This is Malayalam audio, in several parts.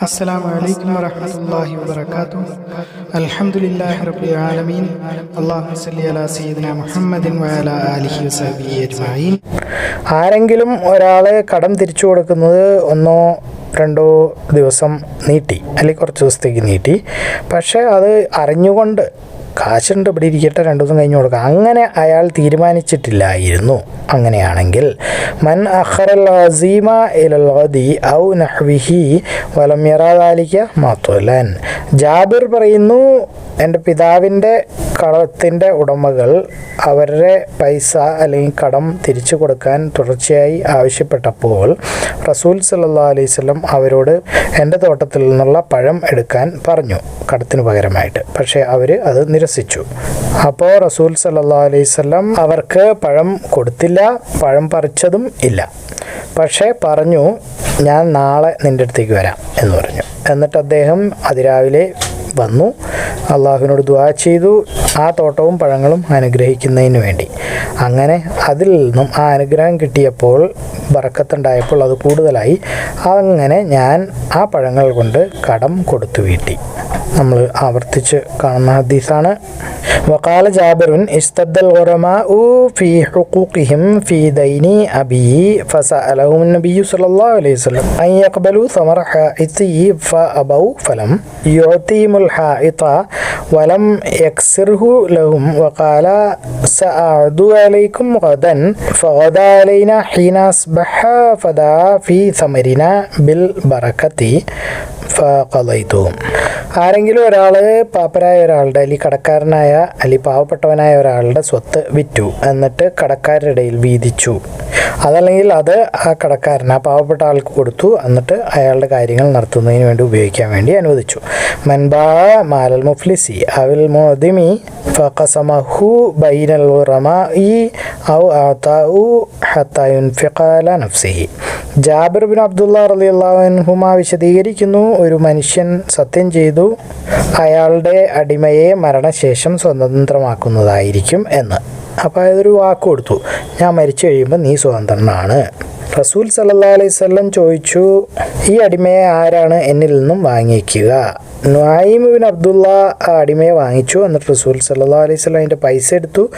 السلام عليكم ورحمة الله وبركاته الحمد لله رب العالمين اللهم صل على سيدنا محمد وعلى آله وصحبه أجمعين ആരെങ്കിലും ഒരാൾ കടം തിരിച്ചു കൊടുക്കുന്നത് ഒന്നോ രണ്ടോ ദിവസം നീട്ടി അല്ലെങ്കിൽ കുറച്ച് ദിവസത്തേക്ക് നീട്ടി പക്ഷേ അത് അറിഞ്ഞുകൊണ്ട് കാശുണ്ട് ഇവിടെ ഇരിക്കട്ടെ രണ്ടു ദിവസം കഴിഞ്ഞ് കൊടുക്കാം. അങ്ങനെ അയാൾ തീരുമാനിച്ചിട്ടില്ലായിരുന്നു. അങ്ങനെയാണെങ്കിൽ മൻ അഹ്റൽ ഔ നഹ്വിഹി വലം ജാബിർ പറയുന്നു എന്റെ പിതാവിന്റെ കടത്തിന്റെ ഉടമകൾ അവരുടെ പൈസ അല്ലെങ്കിൽ കടം തിരിച്ചു കൊടുക്കാൻ തുടർച്ചയായി ആവശ്യപ്പെട്ടപ്പോൾ റസൂൽ സല്ലാ അലൈഹി സ്വലം അവരോട് എന്റെ തോട്ടത്തിൽ നിന്നുള്ള പഴം എടുക്കാൻ പറഞ്ഞു കടത്തിന് പകരമായിട്ട്. പക്ഷേ അവർ അത് നിരസിച്ചു. അപ്പോൾ റസൂൽ സല്ലാ അലൈഹി സ്വലം അവർക്ക് പഴം കൊടുത്തില്ല പഴം പറിച്ചതും ഇല്ല. പക്ഷേ പറഞ്ഞു ഞാൻ നാളെ നിന്റെ അടുത്തേക്ക് വരാം എന്ന് പറഞ്ഞു. എന്നിട്ട് അദ്ദേഹം അതിരാവിലെ വന്നു അള്ളാഹുവിനോട് ദുആ ചെയ്തു. ആ തോട്ടവും പഴങ്ങളും അനുഗ്രഹിക്കുന്നതിന് വേണ്ടി. അങ്ങനെ അതിൽ നിന്നും ആ അനുഗ്രഹം കിട്ടിയപ്പോൾ ബറക്കത്തുണ്ടായപ്പോൾ അത് കൂടുതലായി. അങ്ങനെ ഞാൻ ആ പഴങ്ങൾ കൊണ്ട് കടം കൊടുത്തു വീട്ടി. നമ്മൾ ആവർത്തിച്ച് കാണുന്ന ഹദീസാണ്. വക്കാല ജാബിറുൻ ഇസ്തദ്ദൽ ഗുറമാ ഉ ഫി ഹുഖൂഖിഹിം ഫി ദൈനി അബി ഫസഅലഹും നബിയു സല്ലല്ലാഹു അലൈഹി വസല്ലം. അൻ യഖ്ബലു സമറ ഹാഇതി ഫഅബൗ ഫലം യുഅതീമുൽ ഹാഇത വലം യക്സിർഹു يكسره لهم وقال سأعد عليكم غدا. فغدا علينا حين أصبح فدعا في ثمرنا بالبركة. ഫഖലൈതും. ആരെങ്കിലും ഒരാൾ പാപ്പരായ ഒരാളുടെ അല്ലെങ്കിൽ കടക്കാരനായ അല്ലെങ്കിൽ പാവപ്പെട്ടവനായ ഒരാളുടെ സ്വത്ത് വിറ്റു എന്നിട്ട് കടക്കാരുടെ ഇടയിൽ വീതിച്ചു. അതല്ലെങ്കിൽ അത് ആ കടക്കാരൻ ആ പാവപ്പെട്ട ആൾക്ക് കൊടുത്തു എന്നിട്ട് അയാളുടെ കാര്യങ്ങൾ നടത്തുന്നതിന് വേണ്ടി ഉപയോഗിക്കാൻ വേണ്ടി അനുവദിച്ചു. മൻബാ മാലൽ മുഫ്ലിസി അവിൽ മോദിമി ഫഖസമഹു ബൈനൽ റമായി ഔ ആതാഉ ഹത്താ ഫിഖാല നഫ്സിഹി. ജാബിർ ബിൻ അബ്ദുള്ള റളിയല്ലാഹുഅൻഹുമ വിശദീകരിക്കുന്നു. ഒരു മനുഷ്യൻ സത്യം ചെയ്തു. അയാളുടെ അടിമയെ മരണശേഷം സ്വതന്ത്രമാക്കുന്നതായിരിക്കും എന്ന്. അപ്പോൾ അതൊരു വാക്ക് കൊടുത്തു. ഞാൻ മരിച്ചു കഴിയുമ്പോൾ നീ സ്വതന്ത്രനാണ്. റസൂൽ സല്ലാ അലൈഹി ചോദിച്ചു ഈ അടിമയെ ആരാണ് എന്നിൽ നിന്നും വാങ്ങിക്കുക? നായിമുബിൻ ബിൻ അബ്ദുള്ള ആ അടിമയെ വാങ്ങിച്ചു. എന്നിട്ട് റസൂൽ സല്ലാ അലൈഹി സ്വലം അതിന്റെ പൈസ എടുത്തു.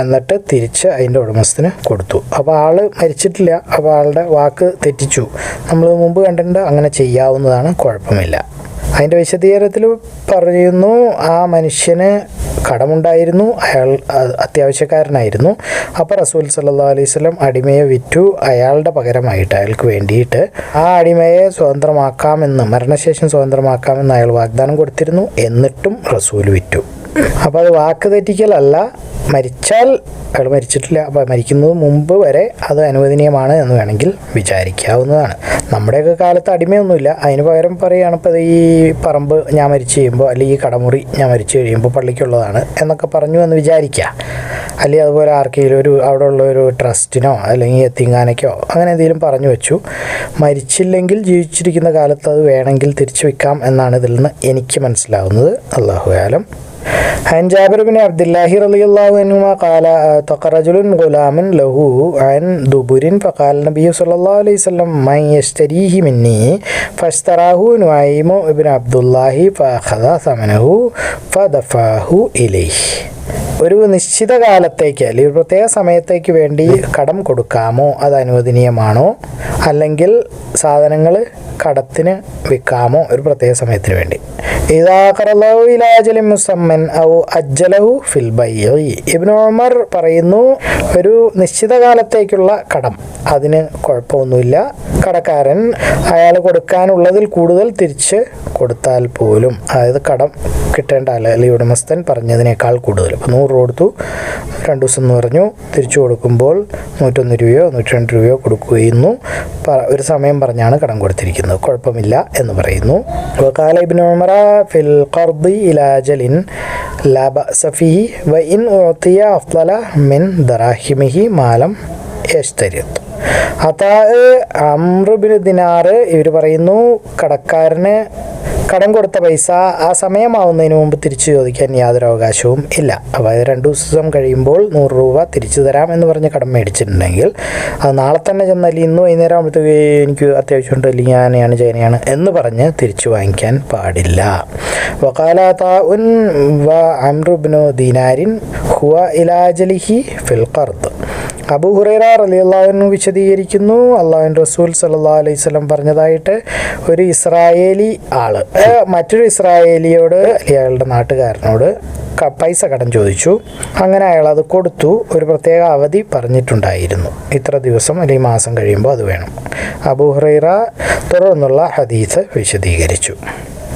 എന്നിട്ട് തിരിച്ച് അതിന്റെ ഉടമസ്ഥന് കൊടുത്തു. അപ്പോൾ ആൾ മരിച്ചിട്ടില്ല. അപ്പോൾ ആളുടെ വാക്ക് തെറ്റിച്ചു. നമ്മൾ മുമ്പ് കണ്ടിട്ടുണ്ട് അങ്ങനെ ചെയ്യാവുന്നതാണ് കുഴപ്പമില്ല. അതിന്റെ വിശദീകരണത്തിൽ പറയുന്നു ആ മനുഷ്യന് കടമുണ്ടായിരുന്നു അയാൾ അത്യാവശ്യക്കാരനായിരുന്നു. അപ്പോൾ റസൂൽ സല്ലാ അലൈഹി സ്വലം അടിമയെ വിറ്റു അയാളുടെ പകരമായിട്ട് അയാൾക്ക് വേണ്ടിയിട്ട് ആ അടിമയെ സ്വതന്ത്രമാക്കാമെന്ന് മരണശേഷം സ്വതന്ത്രമാക്കാമെന്ന് അയാൾ വാഗ്ദാനം കൊടുത്തിരുന്നു. എന്നിട്ടും റസൂൽ വിറ്റു. അപ്പോൾ അത് വാക്ക് തെറ്റിക്കലല്ല മരിച്ചാൽ അയാൾ മരിച്ചിട്ടില്ല. അപ്പോൾ മരിക്കുന്നത് മുമ്പ് വരെ അത് അനുവദനീയമാണ് എന്ന് വേണമെങ്കിൽ വിചാരിക്കാവുന്നതാണ്. നമ്മുടെയൊക്കെ കാലത്ത് അടിമയൊന്നുമില്ല. അതിന് പകരം പറയുകയാണ് ഇപ്പോൾ ഈ പറമ്പ് ഞാൻ മരിച്ചു കഴിയുമ്പോൾ അല്ലെങ്കിൽ ഈ കടമുറി ഞാൻ മരിച്ചു കഴിയുമ്പോൾ പള്ളിക്കുള്ളതാണ് എന്നൊക്കെ പറഞ്ഞു എന്ന് വിചാരിക്കുക. അല്ലെങ്കിൽ അതുപോലെ ആർക്കെങ്കിലും ഒരു അവിടെ ഉള്ള ഒരു ട്രസ്റ്റിനോ അല്ലെങ്കിൽ എത്തിങ്ങാനയ്ക്കോ അങ്ങനെ എന്തെങ്കിലും പറഞ്ഞു വെച്ചു. മരിച്ചില്ലെങ്കിൽ ജീവിച്ചിരിക്കുന്ന കാലത്ത് അത് വേണമെങ്കിൽ തിരിച്ചു വെക്കാം എന്നാണ് ഇതിൽ നിന്ന് എനിക്ക് മനസ്സിലാവുന്നത്. അള്ളാഹു ആലം. عن جابر بن عبد الله رضي الله عنهما قال اعتق رجل غلام له عن دبر فقال النبي صلى الله عليه وسلم من يشتريه مني؟ فاشتراه نعيم بن عبد الله فأخذ ثمنه فدفعه إليه. ഒരു നിശ്ചിത കാലത്തേക്ക് അല്ലെങ്കിൽ ഒരു പ്രത്യേക സമയത്തേക്ക് വേണ്ടി കടം കൊടുക്കാമോ? അത് അനുവദനീയമാണോ? അല്ലെങ്കിൽ സാധനങ്ങൾ കടത്തിന് വിൽക്കാമോ? ഒരു പ്രത്യേക സമയത്തിന് വേണ്ടി. മുസമ്മൻ ഔ അജ്ജലഹു ഫിൽ ഉമർ പറയുന്നു ഒരു നിശ്ചിത കാലത്തേക്കുള്ള കടം. അതിന് കുഴപ്പമൊന്നുമില്ല. കടക്കാരൻ അയാൾ കൊടുക്കാനുള്ളതിൽ കൂടുതൽ തിരിച്ച് കൊടുത്താൽ പോലും. അതായത് കടം കിട്ടേണ്ട അല്ലെങ്കിൽ ഉടമസ്ഥൻ പറഞ്ഞതിനേക്കാൾ കൂടുതൽ. ഇപ്പോൾ നൂറ് കൊടുത്തു. രണ്ട് ദിവസം എന്ന് പറഞ്ഞു. തിരിച്ചു കൊടുക്കുമ്പോൾ നൂറ്റൊന്ന് രൂപയോ നൂറ്റി രണ്ട് രൂപയോ കൊടുക്കുകയുന്നു. ഒരു സമയം പറഞ്ഞാണ് കടം കൊടുത്തിരിക്കുന്നത്. കുഴപ്പമില്ല എന്ന് പറയുന്നു. ഇബ്നു ഉമറ ഫിൽ ഖർദി ഇലാജലിൻ ലാ ബഅസ ഫീഹി വ ഇൻ ഉഅതിയ അഫ്ളല മിൻ ദറാഹിമിഹി മാലം യസ്തരിത്ത് അതാ അമ്രുബിന് ദിനാറ് ഇവർ പറയുന്നു കടക്കാരന് കടം കൊടുത്ത പൈസ ആ സമയമാവുന്നതിന് മുമ്പ് തിരിച്ചു ചോദിക്കാൻ യാതൊരു അവകാശവും ഇല്ല. അപ്പോൾ അത് രണ്ട് ദിവസം കഴിയുമ്പോൾ നൂറ് രൂപ തിരിച്ചു തരാം എന്ന് പറഞ്ഞ് കടം മേടിച്ചിട്ടുണ്ടെങ്കിൽ അത് നാളെ തന്നെ ചെന്നാൽ ഇന്ന് വൈകുന്നേരം ആകുമ്പോഴത്തേക്ക് എനിക്ക് അത്യാവശ്യമുണ്ട് അല്ലെങ്കിൽ ഞാനെയാണ് ചേനയാണ് എന്ന് പറഞ്ഞ് തിരിച്ചു വാങ്ങിക്കാൻ പാടില്ല. വക്കാലാത്ത വ അമ്രുബിനു ദിനാരിൻ ഹുവ ഇലാജലിഹി ഫിൽ ഖർദ്. അബു ഹുറൈറ റളിയല്ലാഹു വിശദീകരിക്കുന്നു. അള്ളാഹുൻ റസൂൽ സല്ലാ അലൈഹി വസല്ലം പറഞ്ഞതായിട്ട് ഒരു ഇസ്രായേലി ആൾ. മറ്റൊരു ഇസ്രായേലിയോട് അയാളുടെ നാട്ടുകാരനോട് പൈസ കടം ചോദിച്ചു. അങ്ങനെ അയാൾ അത് കൊടുത്തു. ഒരു പ്രത്യേക അവധി പറഞ്ഞിട്ടുണ്ടായിരുന്നു. ഇത്ര ദിവസം അല്ലെങ്കിൽ മാസം കഴിയുമ്പോൾ അത് വേണം. അബു ഹുറൈറ തുടർന്നുള്ള ഹദീസ് വിശദീകരിച്ചു.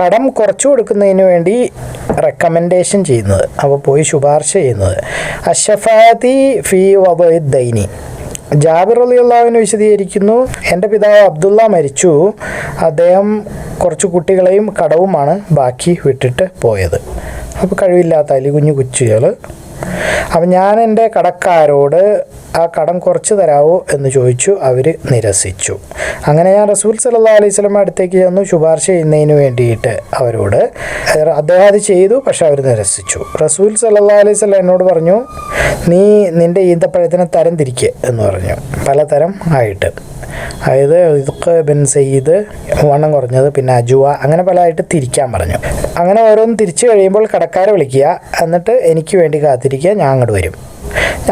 കടം കുറച്ചു കൊടുക്കുന്നതിന് വേണ്ടി റെക്കമെൻഡേഷൻ ചെയ്യുന്നത്. അപ്പോൾ പോയി ശുപാർശ ചെയ്യുന്നത്. അഷഫാത്തി ഫി വദൈനി ജാബിർ അലി അള്ളാഹുവിന് വിശദീകരിക്കുന്നു. എന്റെ പിതാവ് അബ്ദുള്ള മരിച്ചു. അദ്ദേഹം കുറച്ച് കുട്ടികളെയും കടവുമാണ് ബാക്കി വിട്ടിട്ട് പോയത്. അപ്പോൾ കഴിവില്ലാത്ത അലി കുഞ്ഞു കുച്ചികൾ അപ്പം ഞാൻ എന്റെ കടക്കാരോട് ആ കടം കുറച്ച് തരാവോ? എന്ന് ചോദിച്ചു. അവർ നിരസിച്ചു. അങ്ങനെ ഞാൻ റസൂൽ സല്ലാ അലൈഹി സ്വലം അടുത്തേക്ക് ചെന്നു ശുപാർശ ചെയ്യുന്നതിന് വേണ്ടിയിട്ട് അവരോട് അദ്ദേഹം അത് ചെയ്തു പക്ഷെ അവർ നിരസിച്ചു. റസൂൽ സല്ലാ അലൈഹി സ്വലം എന്നോട് പറഞ്ഞു നീ നിന്റെ ഈന്തപ്പഴത്തിനെ തരം തിരിക്കുക എന്ന് പറഞ്ഞു. പലതരം ആയിട്ട്. അതായത് ബിൻ സയ്യിദ് വണ്ണം കുറഞ്ഞത് പിന്നെ അജുവ അങ്ങനെ പല ആയിട്ട് തിരിക്കാൻ പറഞ്ഞു. അങ്ങനെ ഓരോന്ന് തിരിച്ചു കഴിയുമ്പോൾ കടക്കാരെ വിളിക്കുക. എന്നിട്ട് എനിക്ക് വേണ്ടി കാത്തിരിക്കുക. ഞാൻ അങ്ങോട്ട് വരും.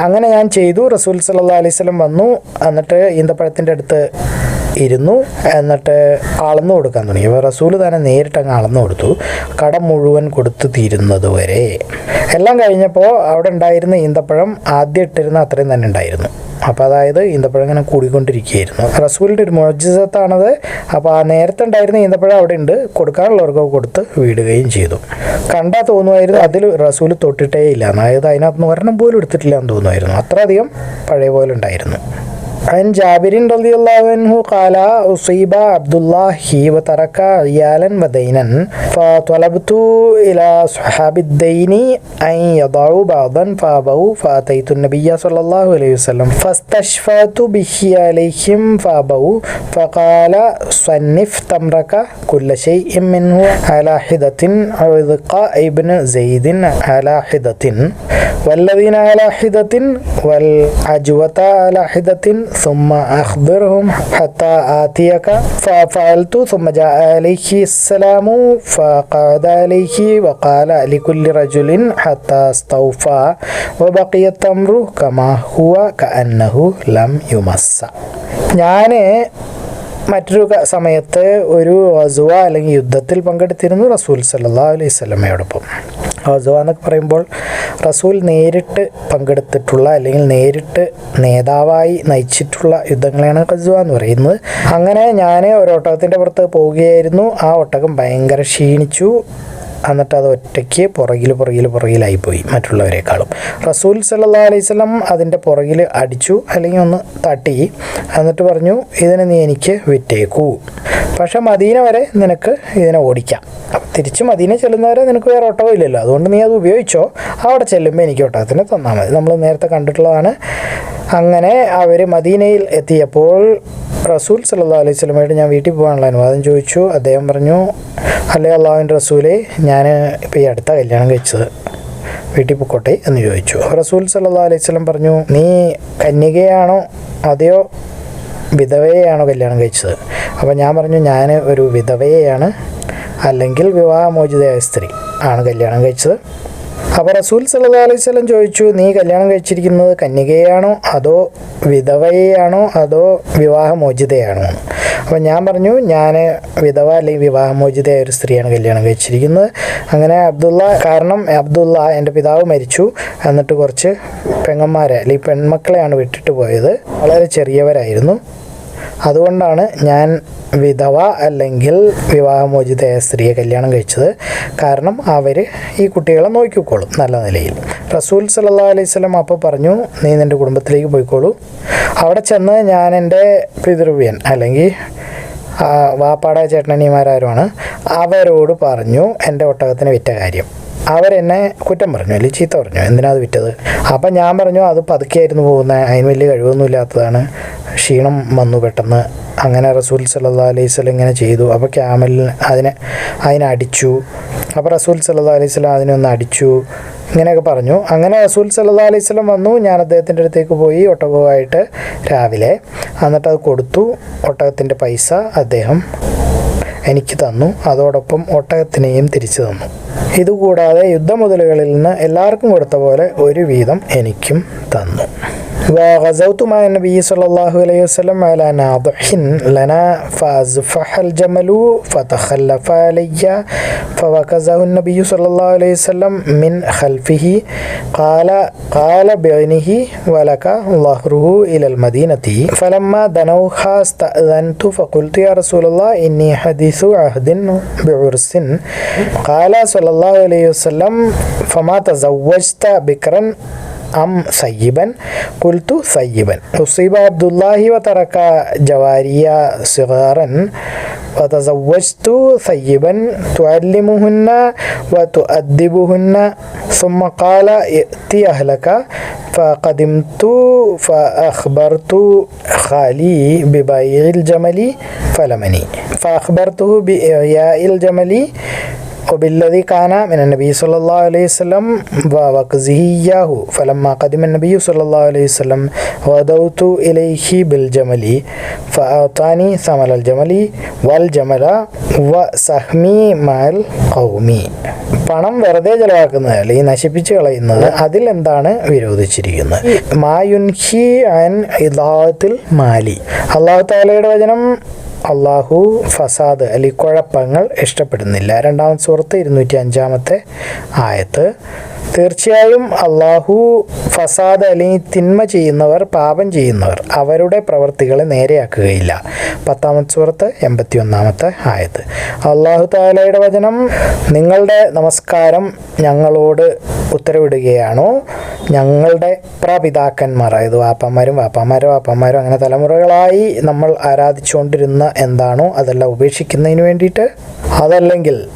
അങ്ങനെ ഞാൻ ചെയ്തു. റസൂൽ സല്ലാ അലൈഹി സ്വലം വന്നു. എന്നിട്ട് ഈന്തപ്പഴത്തിന്റെ അടുത്ത് ഇരുന്നു. എന്നിട്ട് അളന്നു കൊടുക്കാൻ തുടങ്ങി. അപ്പോൾ റസൂൽ തന്നെ നേരിട്ട് അങ്ങ് അളന്നു കൊടുത്തു. കടം മുഴുവൻ കൊടുത്തു തീരുന്നത് വരെ. എല്ലാം കഴിഞ്ഞപ്പോൾ അവിടെ ഉണ്ടായിരുന്ന ഈന്തപ്പഴം ആദ്യം ഇട്ടിരുന്ന അത്രയും തന്നെ ഉണ്ടായിരുന്നു. അപ്പോൾ അതായത് ഈന്തപ്പഴം ഇങ്ങനെ കൂടിക്കൊണ്ടിരിക്കുകയായിരുന്നു. റസൂലിന്റെ ഒരു മോജിസത്താണത് അപ്പോൾ ആ നേരത്തെ ഉണ്ടായിരുന്ന ഈന്തപ്പഴം അവിടെ ഉണ്ട്. കൊടുക്കാനുള്ളവർക്ക് കൊടുത്ത് വീടുകയും ചെയ്തു. കണ്ടാൽ തോന്നുമായിരുന്നു അതിൽ റസൂൽ തൊട്ടിട്ടേ ഇല്ല. അതായത് അതിനകത്ത് നിന്ന് ഒരെണ്ണം പോലും എടുത്തിട്ടില്ല എന്ന് തോന്നുമായിരുന്നു. അത്രയധികം പഴയ പോലെ ഉണ്ടായിരുന്നു. عن جابر رضي الله عنه قال أصيب عبد الله وترك عيالا ودينا فطلبت إلى صحاب الدين أن يضعوا بعضا فأبوا فأتيت النبي صلى الله عليه وسلم فاستشفعت به عليهم فأبوا فقال صنف تمرك كل شيء منه على حدة عذق ابن زيد على حدة والذين على حدة والعجوة على حدة ثم أخبرهم حتى آتيك. ففعلت ثم جاء عليه السلام فقعد عليه وقال لكل رجل حتى استوفى وبقي التمر كما هو كأنه لم يمس. ഞാൻ മറ്റൊരു സമയത്ത് ഒരു അസുവ അല്ലെങ്കിൽ യുദ്ധത്തിൽ പങ്കെടുത്തിരുന്നു റസൂൽ സല്ലാ അലൈഹി സ്വലമയോടൊപ്പം വസുവ എന്നൊക്കെ പറയുമ്പോൾ റസൂൽ നേരിട്ട് പങ്കെടുത്തിട്ടുള്ള അല്ലെങ്കിൽ നേരിട്ട് നേതാവായി നയിച്ചിട്ടുള്ള യുദ്ധങ്ങളെയാണ് ഖസുവ എന്ന് പറയുന്നത്. അങ്ങനെ ഞാൻ ഒരു ഒട്ടകത്തിന്റെ പുറത്ത് പോവുകയായിരുന്നു. ആ ഒട്ടകം ഭയങ്കര ക്ഷീണിച്ചു. എന്നിട്ട് അത് ഒറ്റയ്ക്ക് പുറകിൽ പുറകിൽ പുറകിലായിപ്പോയി മറ്റുള്ളവരെക്കാളും. റസൂൽ സല്ലാ അലൈഹി സ്വലം അതിന്റെ പുറകിൽ അടിച്ചു അല്ലെങ്കിൽ ഒന്ന് തട്ടി. എന്നിട്ട് പറഞ്ഞു ഇതിനെ നീ എനിക്ക് വിറ്റേക്കൂ. പക്ഷേ മദീന വരെ നിനക്ക് ഇതിനെ ഓടിക്കാം. തിരിച്ച് മദീന ചെല്ലുന്നവരെ നിനക്ക് വേറെ ഓട്ടോ ഇല്ലല്ലോ. അതുകൊണ്ട് നീ അത് ഉപയോഗിച്ചോ. അവിടെ ചെല്ലുമ്പോൾ എനിക്ക് ഒട്ടകത്തിന് തന്നാൽ മതി. നമ്മൾ നേരത്തെ കണ്ടിട്ടുള്ളതാണ്. അങ്ങനെ അവർ മദീനയിൽ എത്തിയപ്പോൾ റസൂൽ സല്ലാ അലൈഹി സ്വലമായിട്ട് ഞാൻ വീട്ടിൽ പോകാനുള്ള അനുവാദം ചോദിച്ചു. അദ്ദേഹം പറഞ്ഞു അല്ലേ അള്ളാഹുവിന്റെ റസൂലെ ഞാൻ ഇപ്പോൾ ഈ അടുത്ത കല്യാണം കഴിച്ചത്. വീട്ടിൽ പൊക്കോട്ടെ? എന്ന് ചോദിച്ചു. റസൂൽ സല്ലാ അലൈഹി സ്വലം പറഞ്ഞു നീ കന്യകയാണോ അതെയോ വിധവയെയാണോ കല്യാണം കഴിച്ചത്? അപ്പോൾ ഞാൻ പറഞ്ഞു ഞാൻ ഒരു വിധവയെയാണ്. അല്ലെങ്കിൽ വിവാഹമോചിതയായ സ്ത്രീ ആണ് കല്യാണം കഴിച്ചത്. അപ്പോൾ റസൂൽ സല്ലാ അലൈഹി സ്വലം ചോദിച്ചു നീ കല്യാണം കഴിച്ചിരിക്കുന്നത് കന്യകയാണോ? അതോ വിധവയെയാണോ? അതോ വിവാഹമോചിതയാണോ? അപ്പോൾ ഞാൻ പറഞ്ഞു ഞാൻ വിധവ അല്ലെങ്കിൽ വിവാഹമോചിതയായ ഒരു സ്ത്രീയാണ് കല്യാണം കഴിച്ചിരിക്കുന്നത്. അങ്ങനെ അബ്ദുള്ള കാരണം അബ്ദുള്ള എന്റെ പിതാവ് മരിച്ചു. എന്നിട്ട് കുറച്ച് പെങ്ങന്മാരെ അല്ലെങ്കിൽ പെൺമക്കളെയാണ് വിട്ടിട്ട് പോയത്. വളരെ ചെറിയവരായിരുന്നു. അതുകൊണ്ടാണ് ഞാൻ വിധവ അല്ലെങ്കിൽ വിവാഹമോചിതയായ സ്ത്രീയെ കല്യാണം കഴിച്ചത്. കാരണം അവർ ഈ കുട്ടികളെ നോക്കിക്കോളും നല്ല നിലയിൽ. റസൂൽ സല്ലാ അലൈഹി സ്വലം അപ്പോൾ പറഞ്ഞു നീ നിന്റെ കുടുംബത്തിലേക്ക് പോയിക്കോളൂ. അവിടെ ചെന്ന് ഞാൻ എന്റെ പിതൃവ്യൻ അല്ലെങ്കിൽ വാപ്പാടായ വാപ്പാടെ ചേട്ടനനിമാരാരുമാണ് അവരോട് പറഞ്ഞു എന്റെ ഒട്ടകത്തിന് വിറ്റ കാര്യം. അവരെന്നെ കുറ്റം പറഞ്ഞു അല്ലെങ്കിൽ ചീത്ത പറഞ്ഞു. എന്തിനാ അത് വിറ്റത്? അപ്പം ഞാൻ പറഞ്ഞു അത് പതുക്കെയായിരുന്നു പോകുന്നത് അതിന് വലിയ കഴിവൊന്നും ഇല്ലാത്തതാണ് ക്ഷീണം വന്നു പെട്ടെന്ന്. അങ്ങനെ റസൂൽ സല്ലാ അലൈഹി ഇങ്ങനെ ചെയ്തു. അപ്പോൾ ക്യാമലിന് അതിനെ അതിനെ അടിച്ചു. അപ്പോൾ റസൂൽ സല്ലാ അലൈഹി സ്വലം അതിനൊന്ന് അടിച്ചു. ഇങ്ങനെയൊക്കെ പറഞ്ഞു. അങ്ങനെ റസൂൽ സല്ലാ അലൈഹി സ്വലം വന്നു. ഞാൻ അദ്ദേഹത്തിന്റെ അടുത്തേക്ക് പോയി ഒട്ടകവുമായിട്ട് രാവിലെ. എന്നിട്ട് അത് കൊടുത്തു. ഒട്ടകത്തിന്റെ പൈസ അദ്ദേഹം എനിക്ക് തന്നു. അതോടൊപ്പം ഒട്ടകത്തിനെയും തിരിച്ചു തന്നു. ഇതുകൂടാതെ യുദ്ധമുതലുകളിൽ നിന്ന് എല്ലാവർക്കും കൊടുത്ത പോലെ ഒരു വീതം എനിക്കും തന്നു. وغزوت مع النبي صلى الله عليه وسلم على ناضح لنا فأزفح الجمل فتخلف علي فوكزه النبي صلى الله عليه وسلم من خلفه قال قال بعينه ولك ظهره إلى المدينة. فلما دنوها استأذنت فقلت يا رسول الله إني حديث عهد بعرس. قال صلى الله عليه وسلم فما تزوجت بكرا؟ أم ثيبا قلت ثيبا أصيب عبد الله وترك جواريا صغارا وتزوجت ثيبا تعلمهن وتؤدبهن. ثم قال ائتي أهلك. فقدمت فأخبرت خالي ببيع الجمل فلمني. فأخبرته بإعياء الجمل وبالذي كان من النبي صلى الله عليه وسلم ووكزه إياه فلما قدم النبي صلى الله عليه وسلم غدوت إليه بالجمل فأعطاني ثمن الجمل والجمل وسهمي مع القوم പണം വെറുതെ ചെലവാക്കുന്നത് അല്ലെങ്കിൽ നശിപ്പിച്ച് കളയുന്നത് അതിൽ എന്താണ് വിരോധിച്ചിരിക്കുന്നത് മായുൻഹി അൻ ഇദാത്തിൽ മാലി അള്ളാഹു താലയുടെ വചനം അള്ളാഹു ഫസാദ് അല്ലെങ്കിൽ കുഴപ്പങ്ങൾ ഇഷ്ടപ്പെടുന്നില്ല. രണ്ടാമത്തെ സുഹൃത്ത് ഇരുന്നൂറ്റി അഞ്ചാമത്തെ ആയത്ത്. തീർച്ചയായും അള്ളാഹു ഫസാദ് അല്ലെങ്കിൽ തിന്മ ചെയ്യുന്നവർ പാപം ചെയ്യുന്നവർ അവരുടെ പ്രവർത്തികളെ നേരെയാക്കുകയില്ല. പത്താമത്തെ സുഹൃത്ത് എൺപത്തി ഒന്നാമത്തെ ആയത്. അള്ളാഹു താലയുടെ വചനം നിങ്ങളുടെ നമസ്കാരം ഞങ്ങളോട് ഉത്തരവിടുകയാണോ? ഞങ്ങളുടെ പ്രപിതാക്കന്മാർ അതായത് വാപ്പന്മാരും വാപ്പന്മാരും വാപ്പന്മാരും അങ്ങനെ തലമുറകളായി നമ്മൾ ആരാധിച്ചുകൊണ്ടിരുന്ന എന്താണോ അതെല്ലാം ഉപേക്ഷിക്കുന്നതിന് വേണ്ടിയിട്ട്? അതല്ലെങ്കിൽ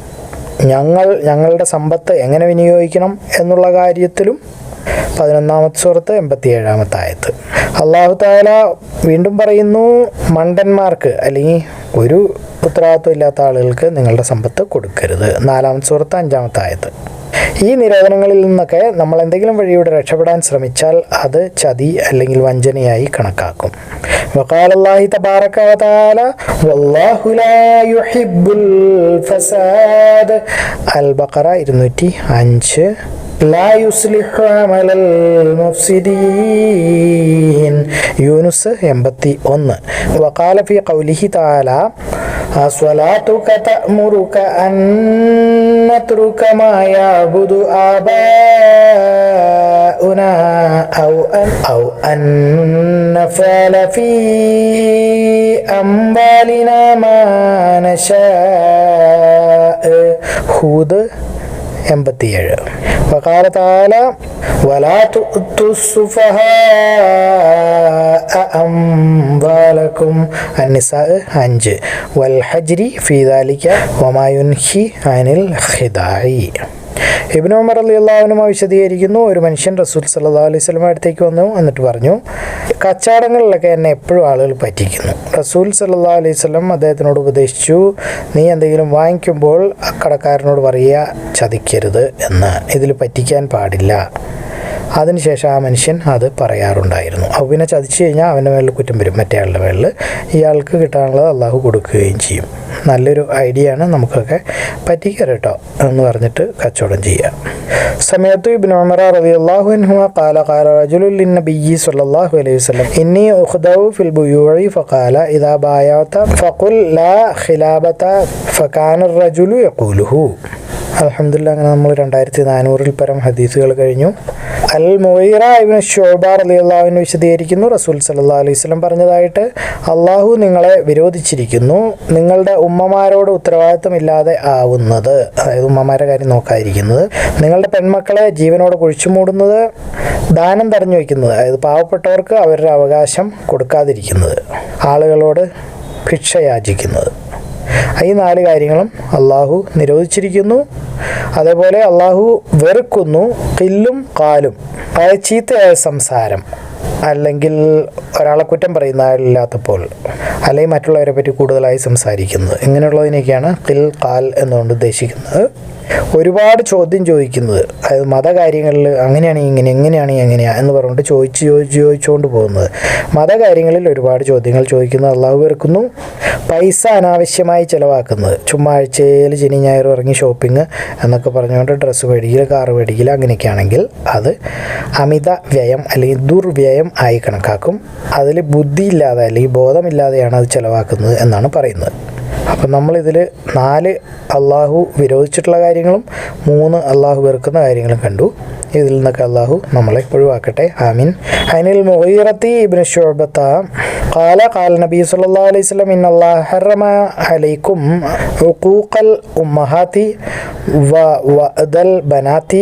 ഞങ്ങൾ ഞങ്ങളുടെ സമ്പത്ത് എങ്ങനെ വിനിയോഗിക്കണം എന്നുള്ള കാര്യത്തിലും പതിനൊന്നാമത്തെ സുഹൃത്ത് എൺപത്തി ഏഴാമത്തെ ആയത്ത്. അള്ളാഹു താല വീണ്ടും പറയുന്നു മണ്ടന്മാർക്ക് അല്ലെങ്കിൽ ഒരു ഉത്തരവാദിത്വം ഇല്ലാത്ത ആളുകൾക്ക് നിങ്ങളുടെ സമ്പത്ത് കൊടുക്കരുത്. നാലാമത്തെ സുഹൃത്ത് അഞ്ചാമത്തെ ആയത്ത്. ഈ നിരോധനങ്ങളിൽ നിന്നൊക്കെ നമ്മൾ എന്തെങ്കിലും വഴിയൂടെ രക്ഷപ്പെടാൻ ശ്രമിച്ചാൽ അത് ചതി അല്ലെങ്കിൽ വഞ്ചനയായി കണക്കാക്കും وقال الله تبارك وتعالى والله لا يحب الفساد البقرة ഇരുന്നൂറ്റി അഞ്ച് لا يصلح عمل المفسدين യൂനുസ് എൺപത്തി ഒന്ന് وقال في قوله تعالى صلاتك تأمرك أن نترك ما يعبد آباؤنا أو أن أو أن نفعل في أموالنا ما نشاء ഹൂദ് എൺപത്തിയേഴ് وقال تعالى ولا تؤتوا السفهاء أموالكم النساء അഞ്ച് والحجر في ذلك وما ينهي عن الخداع ഇബിൻ ഉമർ അലി അള്ളാഹുനുമ വിശദീകരിക്കുന്നു ഒരു മനുഷ്യൻ റസൂൽ സല്ലാ അലൈഹി സ്വലമ അടുത്തേക്ക് വന്നു എന്നിട്ട് പറഞ്ഞു കച്ചവടങ്ങളിലൊക്കെ എന്നെ എപ്പോഴും ആളുകൾ പറ്റിക്കുന്നു. റസൂൽ സല്ലാ അലൈഹി സ്വലം അദ്ദേഹത്തിനോട് ഉപദേശിച്ചു നീ എന്തെങ്കിലും വാങ്ങിക്കുമ്പോൾ കടക്കാരനോട് പറയുക ചതിക്കരുത് എന്ന്. ഇതിൽ പറ്റിക്കാൻ പാടില്ല. അതിനുശേഷം ആ മനുഷ്യൻ അത് പറയാറുണ്ടായിരുന്നു അപ്പോൾ പിന്നെ ചതിച്ചു കഴിഞ്ഞാൽ അവൻ്റെ മേളിൽ കുറ്റം വരും മറ്റേ ആളുടെ മേളിൽ ഇയാൾക്ക് കിട്ടാനുള്ളത് അള്ളാഹു കൊടുക്കുകയും ചെയ്യും നല്ലൊരു ഐഡിയ ആണ് നമുക്കൊക്കെ പറ്റിക്കരുത് കേട്ടോ എന്ന് പറഞ്ഞിട്ട് കച്ചവടം ചെയ്യുക സമയത്ത് ഇബ്നു ഉമർ റളിയല്ലാഹു അൻഹു قال قال رجل للنبي صلى الله عليه وسلم إني أخدع في البيوع فقال إذا بايعت فقل لا خلابة فكان الرجل يقوله അലഹമില്ല അങ്ങനെ നമ്മൾ രണ്ടായിരത്തി നാനൂറിൽ പരം ഹദീസുകൾ കഴിഞ്ഞു. അൽ മൊയ്റ ഇബിന് ഷോബാർ അലി അള്ളാഹുവിന് വിശദീകരിക്കുന്നു. റസൂൽ സല്ലാ അലൈഹി സ്വലം പറഞ്ഞതായിട്ട് അള്ളാഹു നിങ്ങളെ വിരോധിച്ചിരിക്കുന്നു. നിങ്ങളുടെ ഉമ്മമാരോട് ഉത്തരവാദിത്തമില്ലാതെ ആവുന്നത്. അതായത് ഉമ്മമാരുടെ കാര്യം നോക്കാതിരിക്കുന്നത്. നിങ്ങളുടെ പെൺമക്കളെ ജീവനോട് കുഴിച്ചു മൂടുന്നത് ദാനം തടഞ്ഞു വയ്ക്കുന്നത് അതായത് പാവപ്പെട്ടവർക്ക് അവരുടെ അവകാശം കൊടുക്കാതിരിക്കുന്നത് ആളുകളോട് ഭിക്ഷ യാചിക്കുന്നത് ഈ നാല് കാര്യങ്ങളും അള്ളാഹു നിരോധിച്ചിരിക്കുന്നു. അതേപോലെ അള്ളാഹു വെറുക്കുന്നു കില്ലും കാലും അതായത് ചീത്തയായ സംസാരം. അല്ലെങ്കിൽ ഒരാളെ കുറ്റം പറയുന്ന ആളില്ലാത്തപ്പോൾ അല്ലെങ്കിൽ മറ്റുള്ളവരെ പറ്റി കൂടുതലായി സംസാരിക്കുന്നത് ഇങ്ങനെയുള്ളതിനൊക്കെയാണ് തിൽ കാൽ എന്നുകൊണ്ട് ഉദ്ദേശിക്കുന്നത്. ഒരുപാട് ചോദ്യം ചോദിക്കുന്നത്. അതായത് മതകാര്യങ്ങളിൽ അങ്ങനെയാണ് ഇങ്ങനെ എങ്ങനെയാണ് എങ്ങനെയാണ് എന്ന് പറഞ്ഞിട്ട് ചോദിച്ച് ചോദിച്ച് ചോദിച്ചുകൊണ്ട് പോകുന്നത്. മതകാര്യങ്ങളിൽ ഒരുപാട് ചോദ്യങ്ങൾ ചോദിക്കുന്നത് അള്ളാഹു വെറുക്കുന്നു. പൈസ അനാവശ്യമായി ചിലവാക്കുന്നത്. ചുമ്മാ ആഴ്ചയിൽ ശനി ഞായർ ഇറങ്ങി ഷോപ്പിംഗ് എന്നൊക്കെ പറഞ്ഞുകൊണ്ട് ഡ്രസ്സ് മേടിക്കൽ കാറ് മേടിക്കൽ അങ്ങനെയൊക്കെ ആണെങ്കിൽ അത് അമിത വ്യയം അല്ലെങ്കിൽ ദുർവ്യയം ആയി കണക്കാക്കും. അതിൽ ബുദ്ധിയില്ലാതെ അല്ലെങ്കിൽ ബോധമില്ലാതെയാണ് അത് ചിലവാക്കുന്നത് എന്നാണ് പറയുന്നത്. അപ്പം നമ്മളിതിൽ നാല് അള്ളാഹു വിരോധിച്ചിട്ടുള്ള കാര്യങ്ങളും മൂന്ന് അള്ളാഹു വെറുക്കുന്ന കാര്യങ്ങളും കണ്ടു ഇതിൽ നിന്നൊക്കെ അള്ളാഹു നമ്മളെ ഒഴിവാക്കട്ടെ ആമീൻ അനിൽ മുഹീറത്തി ഇബ്നു ഷുഅബത്ത قال قال النبي صلى الله عليه وسلم إن الله حرم عليكم حقوق الأمهات ووأد البنات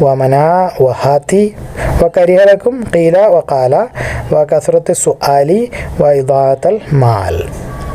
ومنع وهات وكره لكم قيل وقال وكثرة السؤال وإضاعة المال